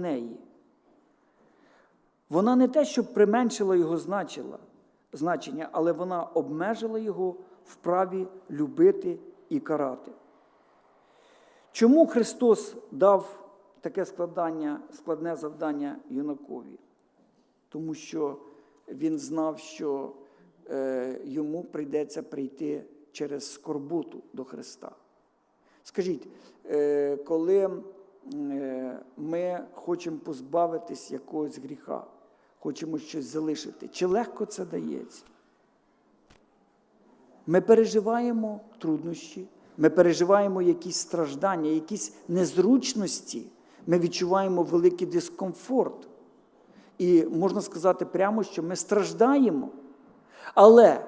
неї. Вона не те, що применшила його значила, значення, але вона обмежила його в праві любити і карати. Чому Христос дав таке складання, складне завдання юнакові? Тому що він знав, що е, йому прийдеться прийти через скорботу до Христа. Скажіть, е, коли ми хочемо позбавитись якогось гріха, хочемо щось залишити, чи легко це дається? Ми переживаємо труднощі, ми переживаємо якісь страждання, якісь незручності, ми відчуваємо великий дискомфорт. І можна сказати прямо, що ми страждаємо. Але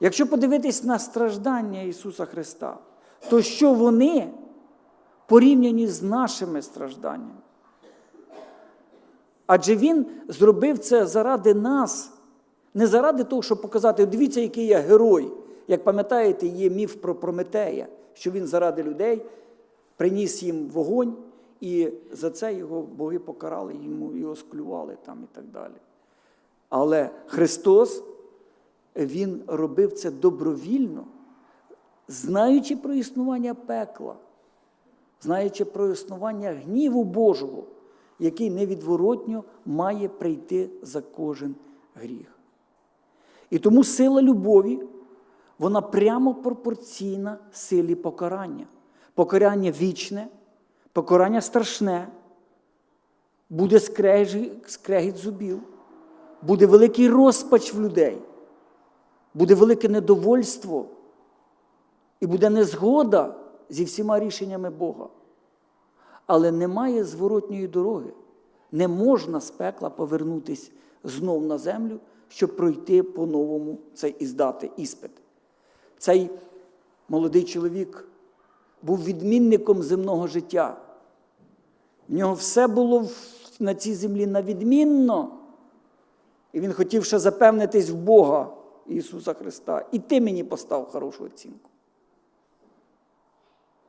якщо подивитись на страждання Ісуса Христа, то що вони порівняні з нашими стражданнями? Адже Він зробив це заради нас, не заради того, щоб показати, дивіться, який я герой. Як пам'ятаєте, є міф про Прометея, що він заради людей приніс їм вогонь, і за це його боги покарали, йому його склювали там і так далі. Але Христос, Він робив це добровільно, знаючи про існування пекла, знаючи про існування гніву Божого, який невідворотньо має прийти за кожен гріх. І тому сила любові, вона прямо пропорційна силі покарання. Покарання вічне, покарання страшне, буде скрегіт зубів, буде великий розпач в людей, буде велике недовольство і буде незгода зі всіма рішеннями Бога. Але немає зворотньої дороги. Не можна з пекла повернутися знов на землю, щоб пройти по-новому цей і здати іспит. Цей молодий чоловік був відмінником земного життя. В нього все було на цій землі навідмінно. І він хотів ще запевнитись в Бога Ісуса Христа. І ти мені постав хорошу оцінку.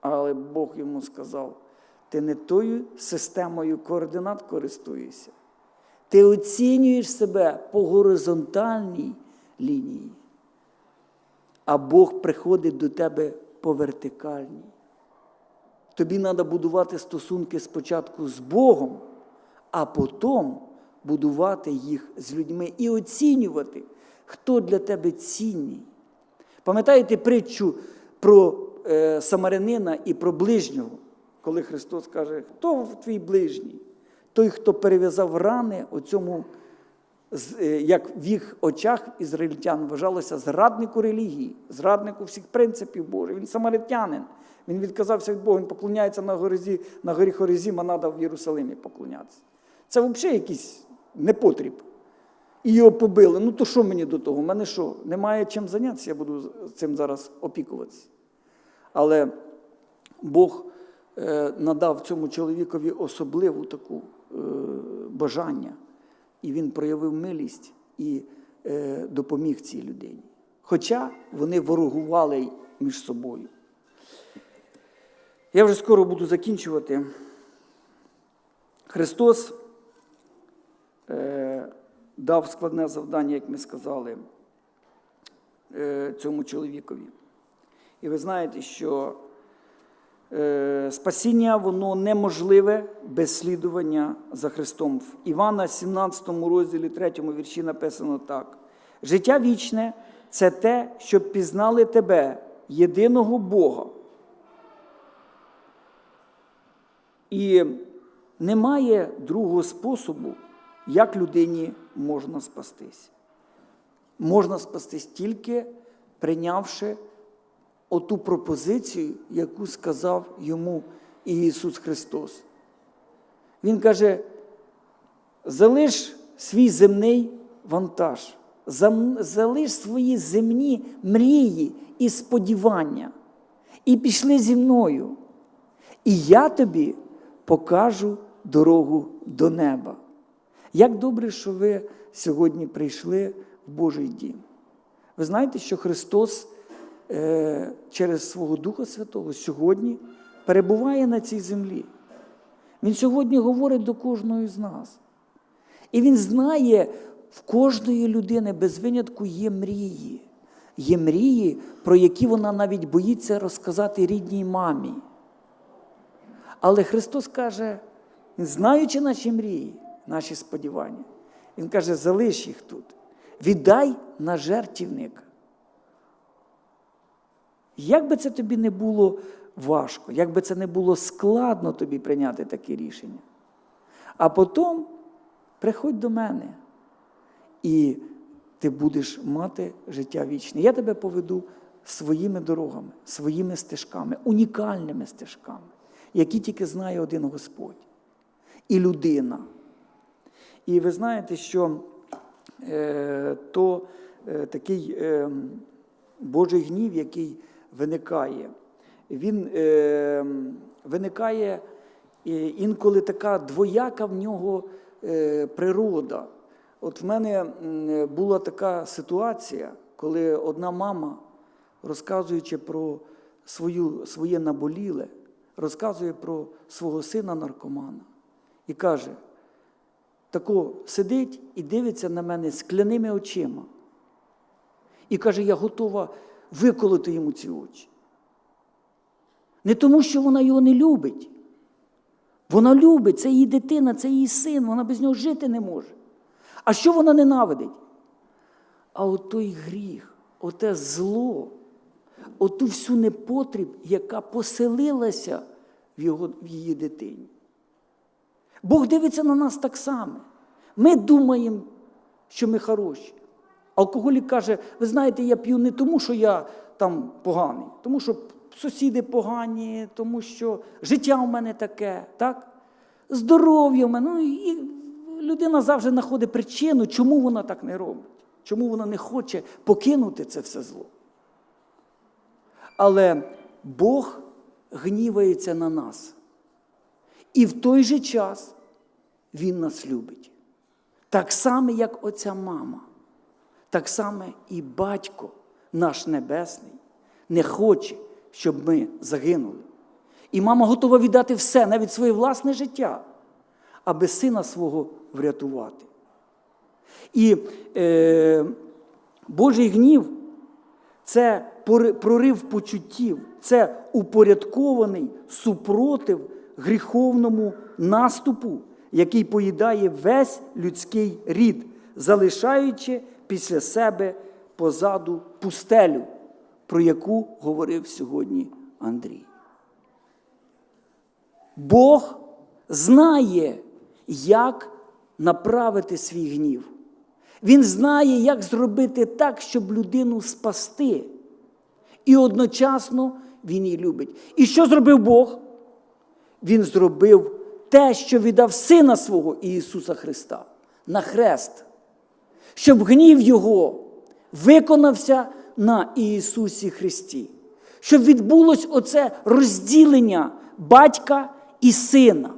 Але Бог йому сказав: ти не тою системою координат користуєшся. Ти оцінюєш себе по горизонтальній лінії, а Бог приходить до тебе по вертикальній. Тобі треба будувати стосунки спочатку з Богом, а потім будувати їх з людьми і оцінювати, хто для тебе цінний. Пам'ятаєте притчу про е, самарянина і про ближнього, коли Христос каже, хто твій ближній? Той, хто перев'язав рани, оцьому, як в їх очах ізраїльтян вважалося зраднику релігії, зраднику всіх принципів Божих. Він самаритянин. Він відказався від Бога, він поклоняється на горизі, на горі Хоризім, а треба в Єрусалимі поклонятися. Це взагалі якийсь непотріб. І його побили. Ну то що мені до того? У мене що? Немає чим зайнятися, я буду цим зараз опікуватися. Але Бог е, надав цьому чоловікові особливу таку е, бажання, і він проявив милість і е, допоміг цій людині. Хоча вони ворогували між собою. Я вже скоро буду закінчувати. Христос дав складне завдання, як ми сказали, цьому чоловікові. І ви знаєте, що е, спасіння воно неможливе без слідування за Христом. В Івана, 17 розділі 3 вірші написано так: життя вічне це те, щоб пізнали тебе, єдиного Бога. І немає другого способу, як людині можна спастись. Можна спастись тільки прийнявши оту пропозицію, яку сказав йому Ісус Христос. Він каже: залиш свій земний вантаж, залиш свої земні мрії і сподівання, і пішли зі мною. І я тобі покажу дорогу до неба. Як добре, що ви сьогодні прийшли в Божий дім. Ви знаєте, що Христос через свого Духа Святого сьогодні перебуває на цій землі. Він сьогодні говорить до кожного з нас. І він знає, в кожної людини без винятку є мрії. Є мрії, про які вона навіть боїться розказати рідній мамі. Але Христос каже, знаючи наші мрії, наші сподівання, Він каже, залиш їх тут, віддай на жертівник. Як би це тобі не було важко, як би це не було складно тобі прийняти таке рішення. А потім приходь до мене, і ти будеш мати життя вічне. Я тебе поведу своїми дорогами, своїми стежками, унікальними стежками, які тільки знає один Господь і людина. І ви знаєте, що е, то е, такий е, Божий гнів, який виникає, він е, виникає е, інколи така двояка в нього е, природа. От в мене була така ситуація, коли одна мама, розказуючи про свою, своє наболіле, розказує про свого сина наркомана і каже, тако сидить і дивиться на мене скляними очима. І каже, я готова виколоти йому ці очі. Не тому, що вона його не любить. Вона любить, це її дитина, це її син, вона без нього жити не може. А що вона ненавидить? А от той гріх, оте зло, оту всю непотріб, яка поселилася в, його, в її дитині. Бог дивиться на нас так само. Ми думаємо, що ми хороші. Алкоголік каже, ви знаєте, я п'ю не тому, що я там поганий, тому що сусіди погані, тому що життя в мене таке, так? здоров'я в мене. Ну, і людина завжди знаходить причину, чому вона так не робить, чому вона не хоче покинути це все зло. Але Бог гнівається на нас. І в той же час Він нас любить. Так само, як оця мама, так само і батько наш Небесний не хоче, щоб ми загинули. І мама готова віддати все, навіть своє власне життя, аби сина свого врятувати. І е, Божий гнів це прорив почуттів, це упорядкований супротив гріховному наступу, який поїдає весь людський рід, залишаючи після себе позаду пустелю, про яку говорив сьогодні Андрій. Бог знає, як направити свій гнів. Він знає, як зробити так, щоб людину спасти. І одночасно Він її любить. І що зробив Бог? Він зробив те, що віддав Сина свого Ісуса Христа на хрест, щоб гнів Його виконався на Ісусі Христі, щоб відбулось оце розділення батька і сина.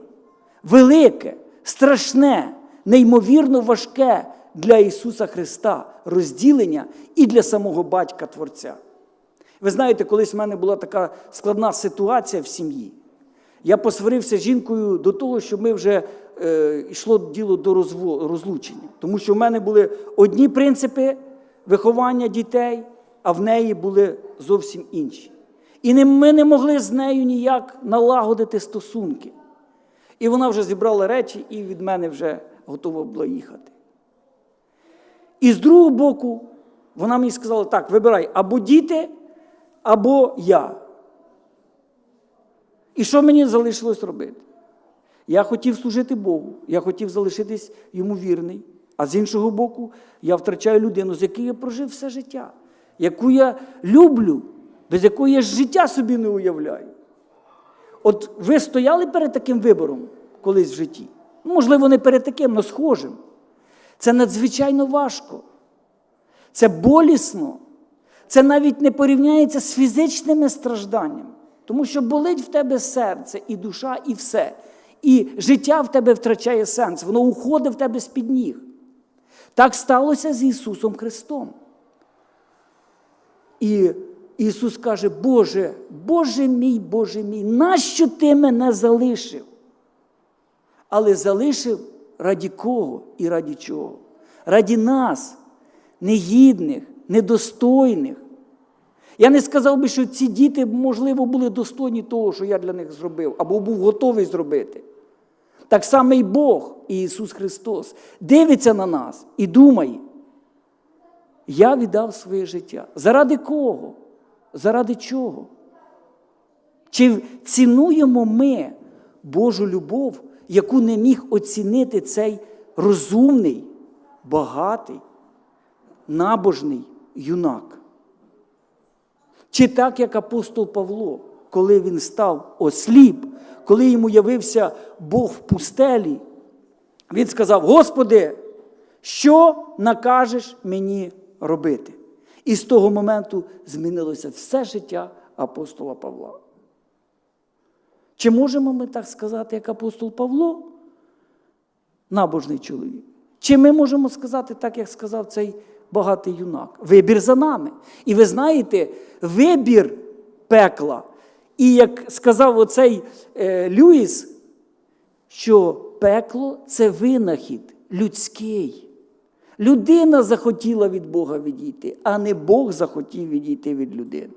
Велике, страшне, неймовірно важке для Ісуса Христа розділення і для самого батька Творця. Ви знаєте, колись в мене була така складна ситуація в сім'ї. Я посварився з жінкою до того, що ми вже йшло діло до розлучення. Тому що в мене були одні принципи виховання дітей, а в неї були зовсім інші. І ми не могли з нею ніяк налагодити стосунки. І вона вже зібрала речі і від мене вже готова була їхати. І з другого боку, вона мені сказала: так, вибирай або діти, або я. І що мені залишилось робити? Я хотів служити Богу, я хотів залишитись йому вірний. А з іншого боку, я втрачаю людину, з якою я прожив все життя, яку я люблю, без якої я життя собі не уявляю. От ви стояли перед таким вибором колись в житті? Ну, можливо, не перед таким, але схожим. Це надзвичайно важко. Це болісно. Це навіть не порівняється з фізичними стражданнями. Тому що болить в тебе серце, і душа, і все. І життя в тебе втрачає сенс, воно уходить в тебе з-під ніг. Так сталося з Ісусом Христом. І Ісус каже, Боже, Боже мій, Боже мій, нащо ти мене залишив? але залишив раді кого і раді чого? Раді нас, негідних, недостойних. Я не сказав би, що ці діти, можливо, були достойні того, що я для них зробив, або був готовий зробити. Так само і Бог, і Ісус Христос, дивиться на нас і думає, я віддав своє життя. Заради кого? Заради чого? Чи цінуємо ми Божу любов, яку не міг оцінити цей розумний, багатий, набожний юнак? Чи так, як апостол Павло, коли він став осліп, коли йому явився Бог в пустелі, він сказав: Господи, що накажеш мені робити? І з того моменту змінилося все життя апостола Павла. Чи можемо ми так сказати, як апостол Павло, набожний чоловік? Чи ми можемо сказати так, як сказав цей багатий юнак? Вибір за нами. І ви знаєте, вибір пекла. І як сказав оцей е, Люїс, що пекло це винахід людський. Людина захотіла від Бога відійти, а не Бог захотів відійти від людини.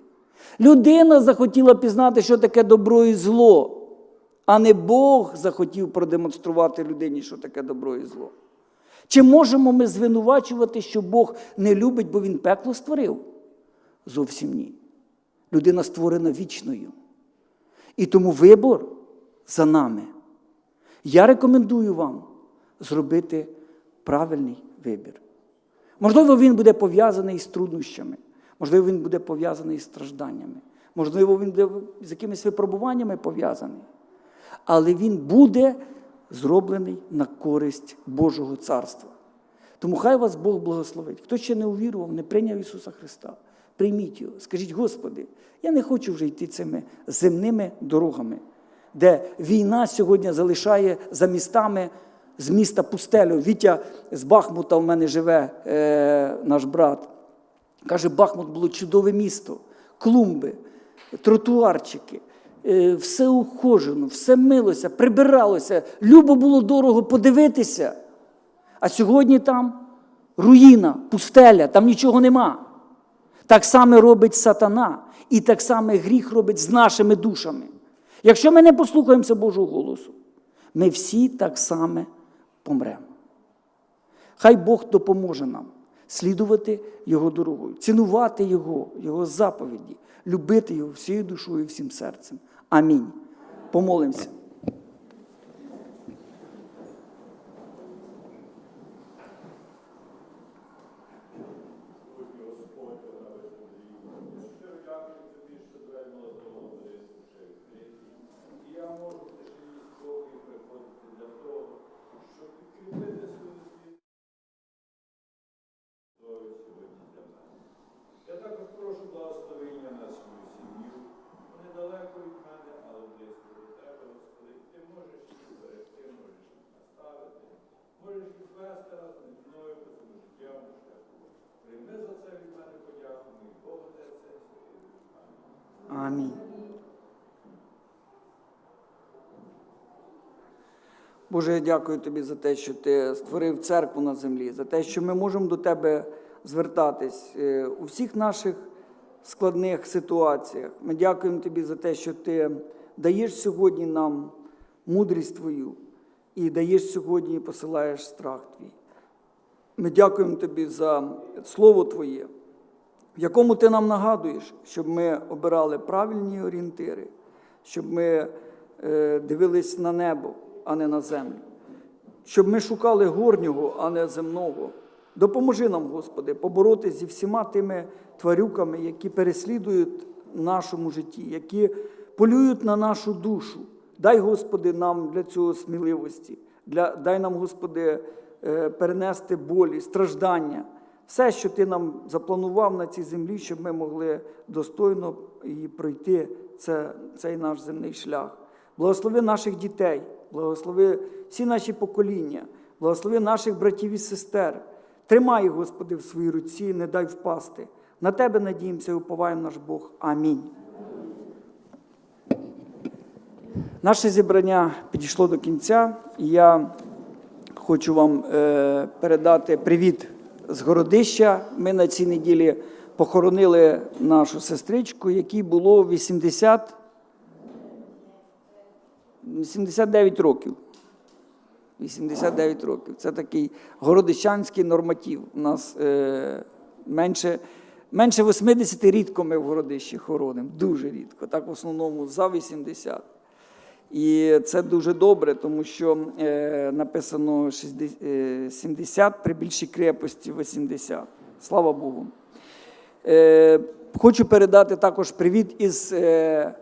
Людина захотіла пізнати, що таке добро і зло, а не Бог захотів продемонструвати людині, що таке добро і зло. Чи можемо ми звинувачувати, що Бог не любить, бо Він пекло створив? Зовсім ні. Людина створена вічною. І тому вибор за нами. Я рекомендую вам зробити правильний вибір. Можливо, він буде пов'язаний з труднощами, можливо, він буде пов'язаний з стражданнями, можливо, він буде з якимись випробуваннями пов'язаний. Але він буде зроблений на користь Божого царства. Тому хай вас Бог благословить. Хто ще не увірував, не прийняв Ісуса Христа, прийміть його. Скажіть, Господи, я не хочу вже йти цими земними дорогами, де війна сьогодні залишає за містами з міста пустелю. Вітя з Бахмута в мене живе е, наш брат. Каже, Бахмут було чудове місто, клумби, тротуарчики. е, Все ухожено, все милося, прибиралося, любо було дорого подивитися. А сьогодні там руїна, пустеля, там нічого нема. Так само робить сатана, і так само гріх робить з нашими душами. Якщо ми не послухаємося Божого голосу, ми всі так само помремо. Хай Бог допоможе нам слідувати Його дорогою, цінувати Його, Його заповіді, любити Його всією душою і всім серцем. Амінь. Помолимося. І я можу в тишині спокою приходити для того, щоб підкріпити свою свідомість сьогодні для мене. Я також прошу благословення на свою сім'ю. Вони далеко від мене, але близько до тебе, Господи. Ти можеш їх зберегти, можеш їх наставити, можеш їх вести разом зі мною по цьому життєвому шляху. Прийми за це від мене подяку, мій Бог, Отець, і Святий Дух. Амінь. Амінь. Боже, я дякую тобі за те, що ти створив церкву на землі, за те, що ми можемо до тебе звертатись е, у всіх наших складних ситуаціях. Ми дякуємо тобі за те, що ти даєш сьогодні нам мудрість твою і даєш сьогодні і посилаєш страх твій. Ми дякуємо тобі за Слово Твоє, в якому ти нам нагадуєш, щоб ми обирали правильні орієнтири, щоб ми е, дивились на небо, а не на землю, щоб ми шукали горнього, а не земного. Допоможи нам, Господи, поборотися зі всіма тими тварюками, які переслідують нашому житті, які полюють на нашу душу. Дай, Господи, нам для цього сміливості. Для, дай нам, Господи, е, перенести болі, страждання, все, що Ти нам запланував на цій землі, щоб ми могли достойно і пройти це, цей наш земний шлях. Благослови наших дітей, благослови всі наші покоління, благослови наших братів і сестер. Тримай, Господи, в своїй руці, не дай впасти. На Тебе надіємося і уповаємо наш Бог. Амінь. Наше зібрання підійшло до кінця. і Я хочу вам е, передати привіт з Городища. Ми на цій неділі похоронили нашу сестричку, якій було 80, 89 років. 89 років. Це такий городищанський норматив. У нас е, менше, менше 80 рідко ми в городищі хоронимо. Дуже рідко. Так в основному за 80. І це дуже добре, тому що е, написано 60, е, 70 при більшій крепості 80. Слава Богу. Е, хочу передати також привіт із е,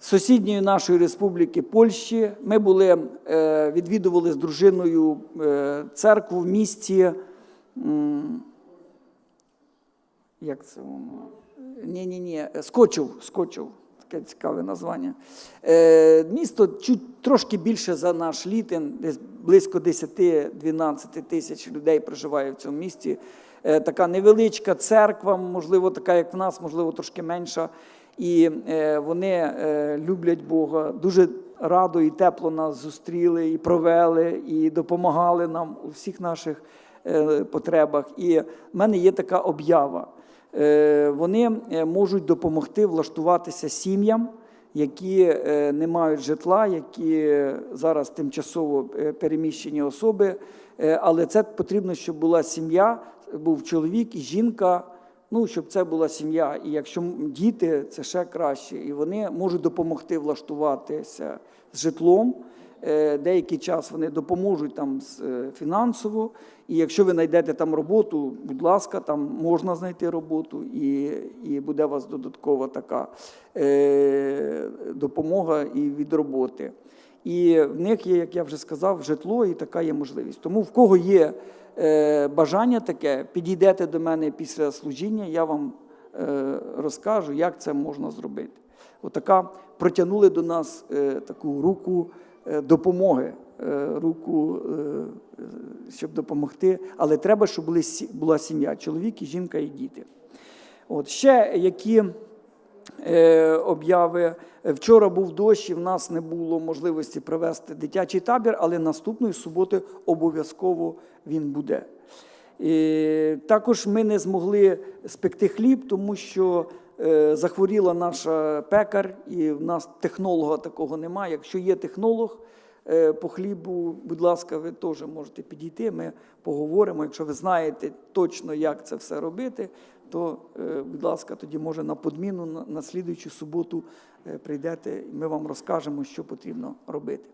сусідньої нашої республіки Польщі. Ми були, е, відвідували з дружиною е, церкву в місті. Як це воно? Ні, ні, ні, Скочов, Скочов. Таке цікаве названня. Е, місто чуть трошки більше за наш літин, десь близько 10-12 тисяч людей проживає в цьому місті. Така невеличка церква, можливо, така, як в нас, можливо, трошки менша. І е, вони е, люблять Бога. Дуже радо і тепло нас зустріли, і провели, і допомагали нам у всіх наших е, потребах. І в мене є така об'ява. Вони можуть допомогти влаштуватися сім'ям, які не мають житла, які зараз тимчасово переміщені особи. Але це потрібно, щоб була сім'я, був чоловік і жінка. Ну, щоб це була сім'я. І якщо діти, це ще краще. І вони можуть допомогти влаштуватися з житлом. Е, Деякий час вони допоможуть там е, фінансово. І якщо ви знайдете там роботу, будь ласка, там можна знайти роботу, і, і буде у вас додаткова така е, допомога і від роботи. І в них є, як я вже сказав, житло, і така є можливість. Тому в кого є е, бажання таке, підійдете до мене після служіння, я вам е, розкажу, як це можна зробити. Отака протягнули до нас е, таку руку допомоги, е, руку, е, е, щоб допомогти. Але треба, щоб була сім'я, чоловік, і жінка і діти. От ще які е, обяви. Вчора був дощ, і в нас не було можливості провести дитячий табір, але наступної суботи обов'язково він буде. І також ми не змогли спекти хліб, тому що е, захворіла наша пекар, і в нас технолога такого немає. Якщо є технолог е, по хлібу, будь ласка, ви теж можете підійти. Ми поговоримо. Якщо ви знаєте точно, як це все робити, то, е, будь ласка, тоді може на подміну на, на слідуючу суботу е, прийдете, і ми вам розкажемо, що потрібно робити.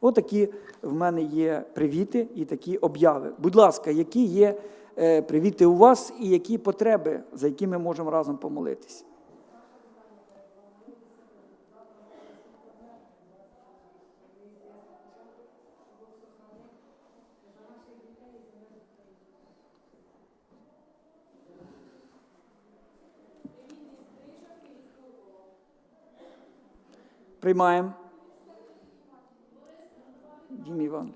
Отакі в мене є привіти і такі обяви. Будь ласка, які є е, привіти у вас і які потреби, за які ми можемо разом помолитись? Приймаємо. Дім Іванович.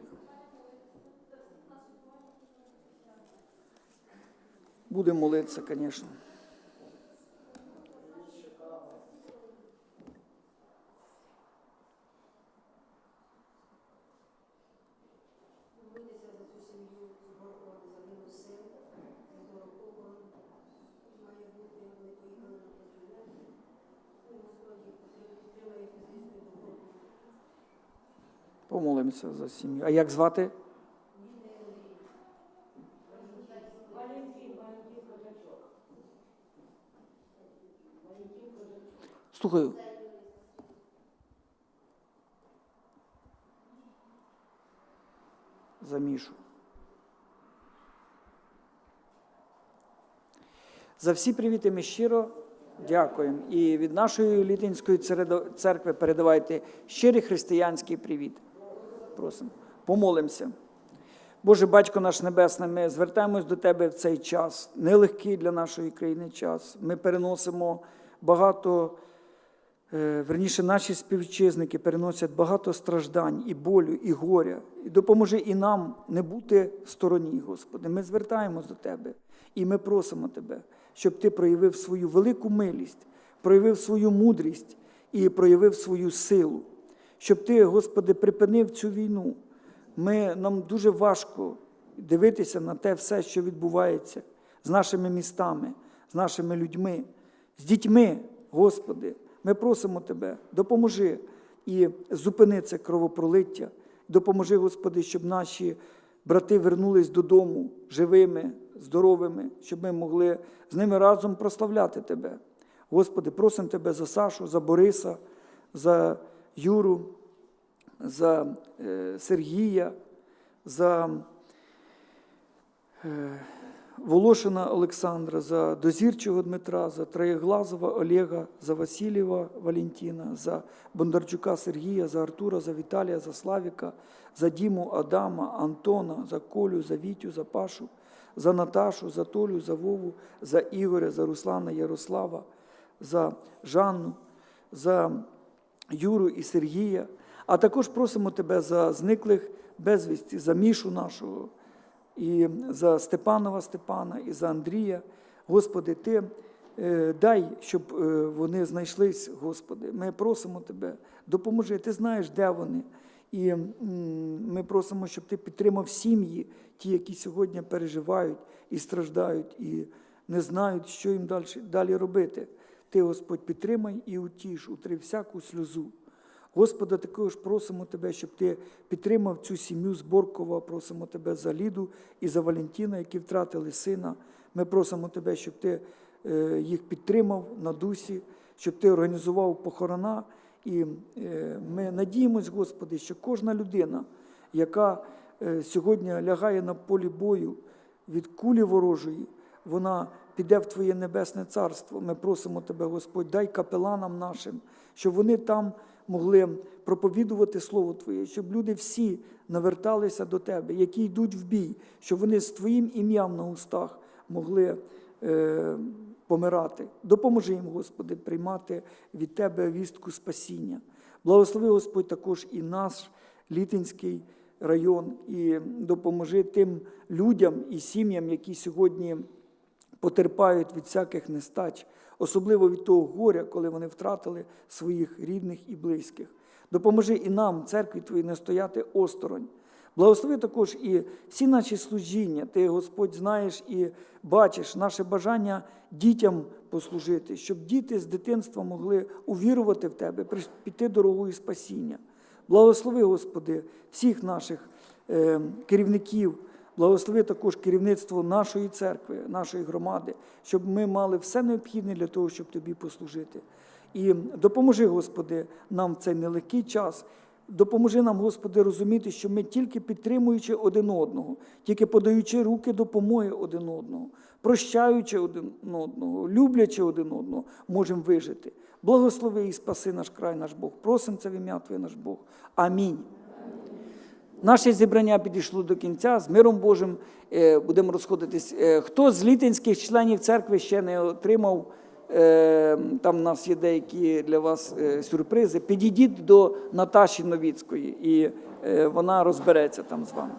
Будемо молитися, звісно. Молитися за цю сім'ю з Горкова загинув син, якого має бути, вони поїхали на президент. Ну, Господі, підтримає фізичну і духовну. Помолимося за сім'ю. А як звати? Слухаю. За Мішу. За всі привіти ми щиро дякуємо. І від нашої Літинської церкви передавайте щирий християнський привіт. Просимо. Помолимося. Боже Батько наш Небесний, ми звертаємось до Тебе в цей час, нелегкий для нашої країни час. Ми переносимо багато, е, верніше, наші співвітчизники переносять багато страждань і болю, і горя. І допоможи і нам не бути в стороні, Господи. Ми звертаємось до Тебе і ми просимо Тебе, щоб Ти проявив свою велику милість, проявив свою мудрість і проявив свою силу щоб Ти, Господи, припинив цю війну. Ми, нам дуже важко дивитися на те все, що відбувається з нашими містами, з нашими людьми, з дітьми, Господи. Ми просимо Тебе, допоможи і зупини це кровопролиття. Допоможи, Господи, щоб наші брати вернулись додому живими, здоровими, щоб ми могли з ними разом прославляти Тебе. Господи, просимо Тебе за Сашу, за Бориса, за Юру, за е, Сергія, за е, Волошина Олександра, за Дозірчого Дмитра, за Троєглазова Олега, за Васильєва Валентина, за Бондарчука Сергія, за Артура, за Віталія, за Славіка, за Діму Адама, Антона, за Колю, за Вітю, за Пашу, за Наташу, за Толю, за Вову, за Ігоря, за Руслана Ярослава, за Жанну, за Юру і Сергія. А також просимо Тебе за зниклих безвісті, за Мішу нашого, і за Степанова Степана, і за Андрія. Господи, Ти е, дай, щоб е, вони знайшлись, Господи. Ми просимо Тебе, допоможи. Ти знаєш, де вони. І ми просимо, щоб Ти підтримав сім'ї, ті, які сьогодні переживають і страждають, і не знають, що їм далі робити. Ти, Господь, підтримай і утіш, утри всяку сльозу. Господа, також просимо Тебе, щоб Ти підтримав цю сім'ю з Боркова, просимо Тебе за Ліду і за Валентина, які втратили сина. Ми просимо Тебе, щоб Ти е, їх підтримав на дусі, щоб Ти організував похорона. І е, ми надіємось, Господи, що кожна людина, яка е, сьогодні лягає на полі бою від кулі ворожої, вона піде в Твоє небесне царство. Ми просимо Тебе, Господь, дай капеланам нашим, щоб вони там могли проповідувати Слово Твоє, щоб люди всі наверталися до Тебе, які йдуть в бій, щоб вони з Твоїм ім'ям на устах могли е, помирати. Допоможи їм, Господи, приймати від Тебе вістку спасіння. Благослови, Господь, також і наш Літинський район, і допоможи тим людям і сім'ям, які сьогодні потерпають від всяких нестач, особливо від того горя, коли вони втратили своїх рідних і близьких. Допоможи і нам, церкві Твоїй, не стояти осторонь. Благослови також і всі наші служіння. Ти, Господь, знаєш і бачиш наше бажання дітям послужити, щоб діти з дитинства могли увірувати в Тебе, піти дорогою спасіння. Благослови, Господи, всіх наших е, керівників, благослови також керівництво нашої церкви, нашої громади, щоб ми мали все необхідне для того, щоб Тобі послужити. І допоможи, Господи, нам в цей нелегкий час. Допоможи нам, Господи, розуміти, що ми тільки підтримуючи один одного, тільки подаючи руки допомоги один одного, прощаючи один одного, люблячи один одного, можемо вижити. Благослови і спаси наш край, наш Бог. Просимо це в ім'я Твоє наш Бог. Амінь. Наше зібрання підійшло до кінця. З миром Божим е, будемо розходитись. Е, Хто з літинських членів церкви ще не отримав, е, там у нас є деякі для вас сюрпризи. Підійдіть до Наташі Новіцької, і вона розбереться там з вами.